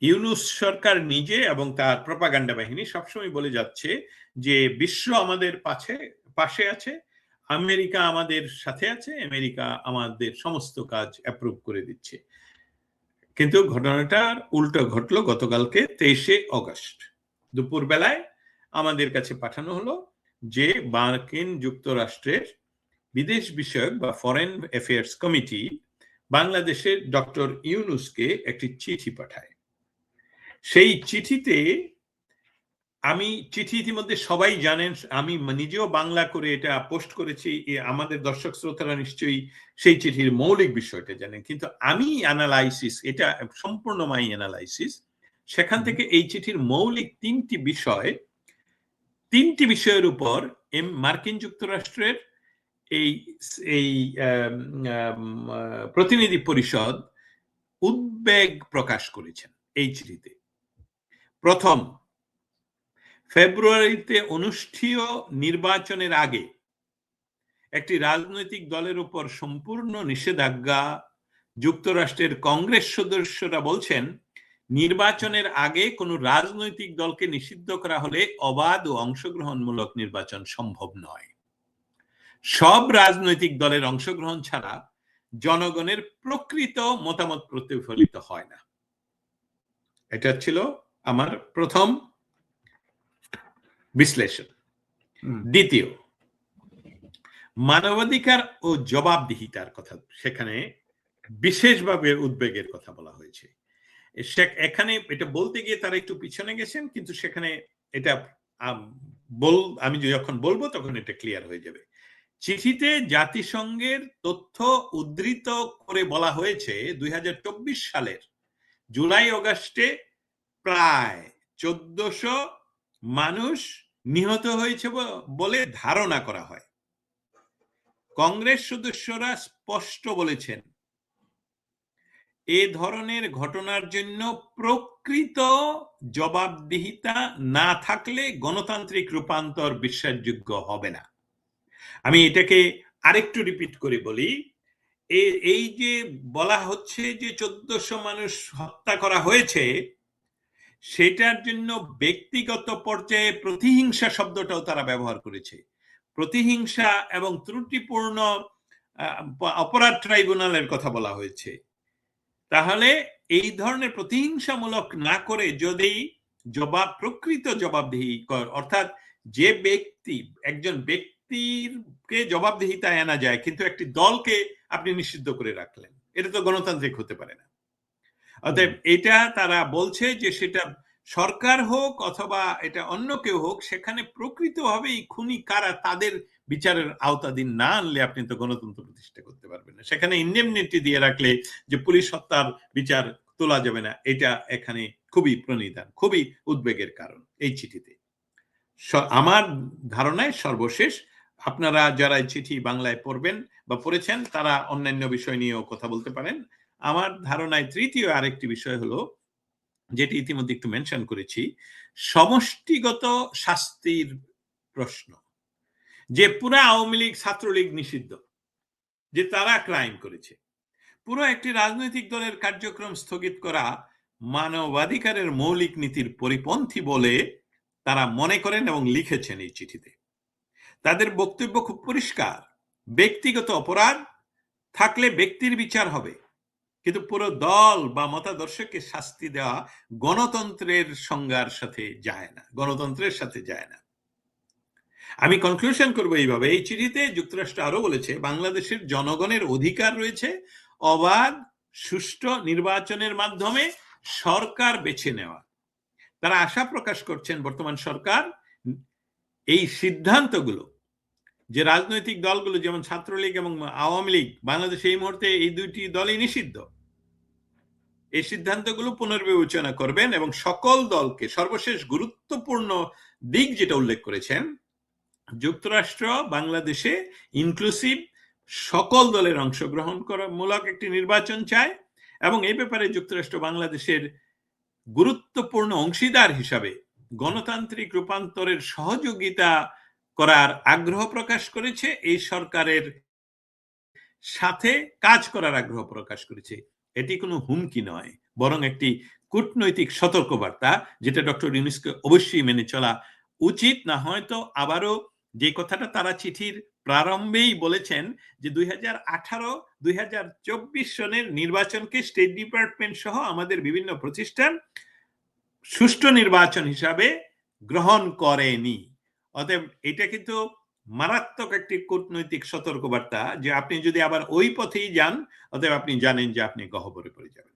ইউনুস সরকার নিজে এবং তার প্রপাগান্ডা বাহিনী সবসময় বলে যাচ্ছে যে, বিশ্ব আমাদের পাশে পাশে আছে, আমেরিকা আমাদের সাথে আছে, আমেরিকা আমাদের সমস্ত কাজ অ্যাপ্রুভ করে দিচ্ছে। কিন্তু ঘটনাটার উল্টো ঘটলো গতকালকে তেইশে অগস্ট। দুপুর বেলায় আমাদের কাছে পাঠানো হলো যে, মার্কিন যুক্তরাষ্ট্রের বিদেশ বিষয়ক বা ফরেন অ্যাফেয়ার্স কমিটি বাংলাদেশের ডক্টর ইউনুসকে একটি চিঠি পাঠায়। সেই চিঠিতে আমি চিঠি ইতিমধ্যে সবাই জানেন আমি নিজেও বাংলা করে এটা পোস্ট করেছি আমাদের দর্শক শ্রোতারা নিশ্চয়ই সেই চিঠির মৌলিক বিষয়টা জানেন। কিন্তু আমি অ্যানালাইসিস এটা সম্পূর্ণ মাই অ্যানালাইসিস সেখান থেকে এই চিঠির মৌলিক তিনটি বিষয় তিনটি বিষয়ের উপর এম মার্কিন যুক্তরাষ্ট্রের এই এই প্রতিনিধি পরিষদ উদ্বেগ প্রকাশ করেছেন এই চিঠিতে। প্রথম, ফেব্রুয়ারিতে অনুষ্ঠেয় নির্বাচনের আগে একটি রাজনৈতিক দলের উপর সম্পূর্ণ নিষেধাজ্ঞা যুক্তরাষ্ট্রের কংগ্রেস সদস্যরা বলছেন, নির্বাচনের আগে কোনো রাজনৈতিক দলকে নিষিদ্ধ করা হলে অবাধ ও অংশগ্রহণমূলক নির্বাচন সম্ভব নয়। সব রাজনৈতিক দলের অংশগ্রহণ ছাড়া জনগণের প্রকৃত মতামত প্রতিফলিত হয় না। এটা ছিল আমার প্রথম বিশ্লেষণ। দ্বিতীয় মানবাধিকার ও জবাবদিহিতার কথা সেখানে বিশেষভাবে উদ্বেগের কথা বলা হয়েছে। এখানে এটা বলতে গিয়ে তারা একটু পিছনে গেছেন কিন্তু সেখানে এটা বল আমি যখন বলব তখন এটা ক্লিয়ার হয়ে যাবে। চিঠিতে জাতিসংঘের তথ্য উদ্ধৃত করে বলা হয়েছে দুই হাজার চব্বিশ সালের জুলাই অগাস্টে প্রায় চোদ্দশো মানুষ নিহত হয়েছে বলে ধারণা করা হয়। কংগ্রেস সদস্যরা স্পষ্ট বলেছেন, এ ধরনের ঘটনার জন্য প্রকৃত জবাবদিহিতা না থাকলে গণতান্ত্রিক রূপান্তর বিশ্বাসযোগ্য হবে না। আমি এটাকে আরেকটু রিপিট করে বলি এই যে বলা হচ্ছে যে চোদ্দশো মানুষ হত্যা করা হয়েছে সেটার জন্য ব্যক্তিগত পর্যায়ে প্রতিহিংসা শব্দটাও তারা ব্যবহার করেছে। প্রতিহিংসা এবং ত্রুটিপূর্ণ অপরাধ ট্রাইব্যুনালের কথা বলা হয়েছে। তাহলে এই ধরনের প্রতিহিংসামূলক না করে যদি জবাব, প্রকৃত জবাবদিহি অর্থাৎ যে ব্যক্তি, একজন ব্যক্তিরকে জবাবদিহিতায় আনা যায়, কিন্তু একটি দলকে আপনি নিষিদ্ধ করে রাখলেন। এটা তো গণতান্ত্রিক হতে পারে না। অতএব এটা তারা বলছে যে সেটা সরকার হোক অথবা এটা অন্য কেউ হোক সেখানে প্রকৃতভাবে এই খুনি কারা তাদের বিচারের আওতাধীন না আনলে আপনি তো গণতন্ত্র প্রতিষ্ঠা করতে পারবেন না। সেখানে ইন্ডেমনিটি দিয়ে রাখলে যে পুলিশ হত্যার বিচার তোলা যাবে না এটা এখানে খুবই প্রণিধান খুবই উদ্বেগের কারণ এই চিঠিতে। আমার ধারণায় সর্বশেষ আপনারা যারা চিঠি বাংলায় পড়বেন বা পড়েছেন তারা অন্যান্য বিষয় নিয়েও কথা বলতে পারেন। আমার ধারণায় তৃতীয় আরেকটি বিষয় হলো, যেটি ইতিমধ্যে একটু মেনশন করেছি, সমষ্টিগত শাস্তির প্রশ্ন। যে পুরা আওয়ামী লীগ ছাত্রলীগ নিষিদ্ধ, যে তারা ক্রাইম করেছে। পুরো একটি রাজনৈতিক দলের কার্যক্রম স্থগিত করা মানবাধিকারের মৌলিক নীতির পরিপন্থী বলে তারা মনে করেন এবং লিখেছেন এই চিঠিতে। তাদের বক্তব্য খুব পরিষ্কার। ব্যক্তিগত অপরাধ থাকলে ব্যক্তির বিচার হবে। কিন্তু পুরো দল বা মতাদর্শকে শাস্তি দেওয়া গণতন্ত্রের সংজ্ঞার সাথে যায় না, গণতন্ত্রের সাথে যায় না। আমি কনক্লুশন করব এইভাবে। এই চিঠিতে যুক্তরাষ্ট্র আরও বলেছে, বাংলাদেশের জনগণের অধিকার রয়েছে, অবাধ, সুষ্ঠু নির্বাচনের মাধ্যমে সরকার বেছে নেওয়া। তারা আশা প্রকাশ করছেন, বর্তমান সরকার এই সিদ্ধান্তগুলো, যে রাজনৈতিক দলগুলো, যেমন ছাত্রলীগ এবং আওয়ামী লীগ, বাংলাদেশে এই মুহূর্তে এই দুইটি দলই নিষিদ্ধ। এই সিদ্ধান্তগুলো পুনর্বিবেচনা করবেন এবং সকল দলকে সর্বশেষ গুরুত্বপূর্ণ দিক যেটা উল্লেখ করেছেন, যুক্তরাষ্ট্র, বাংলাদেশে ইনক্লুসিভ সকল দলের অংশগ্রহণ করা মূলক একটি নির্বাচন চায় এবং এই ব্যাপারে যুক্তরাষ্ট্র বাংলাদেশের গুরুত্বপূর্ণ অংশীদার হিসাবে গণতান্ত্রিক রূপান্তরের সহযোগিতা করার আগ্রহ প্রকাশ করেছে, এই সরকারের সাথে কাজ করার আগ্রহ প্রকাশ করেছে। এটি কোনো হুমকি নয়, বরং একটি কূটনৈতিক সতর্কবার্তা যেটা ডক্টর ইউনুসকে অবশ্যই মেনে চলা উচিত। না হয়তো আবারও যে কথাটা তারা চিঠির প্রারম্ভেই বলেছেন যে দুই হাজার আঠারো, দুই হাজার চব্বিশ সনের নির্বাচনকে স্টেট ডিপার্টমেন্ট সহ আমাদের বিভিন্ন প্রতিষ্ঠান সুষ্ঠু নির্বাচন হিসাবে গ্রহণ করেনি। অতএব এটা কিন্তু মারাত্মক একটি কূটনৈতিক সতর্কবার্তা যে আপনি যদি আবার ওই পথেই যান, অতএব আপনি জানেন যে আপনি গহবরে পড়ে যাবেন।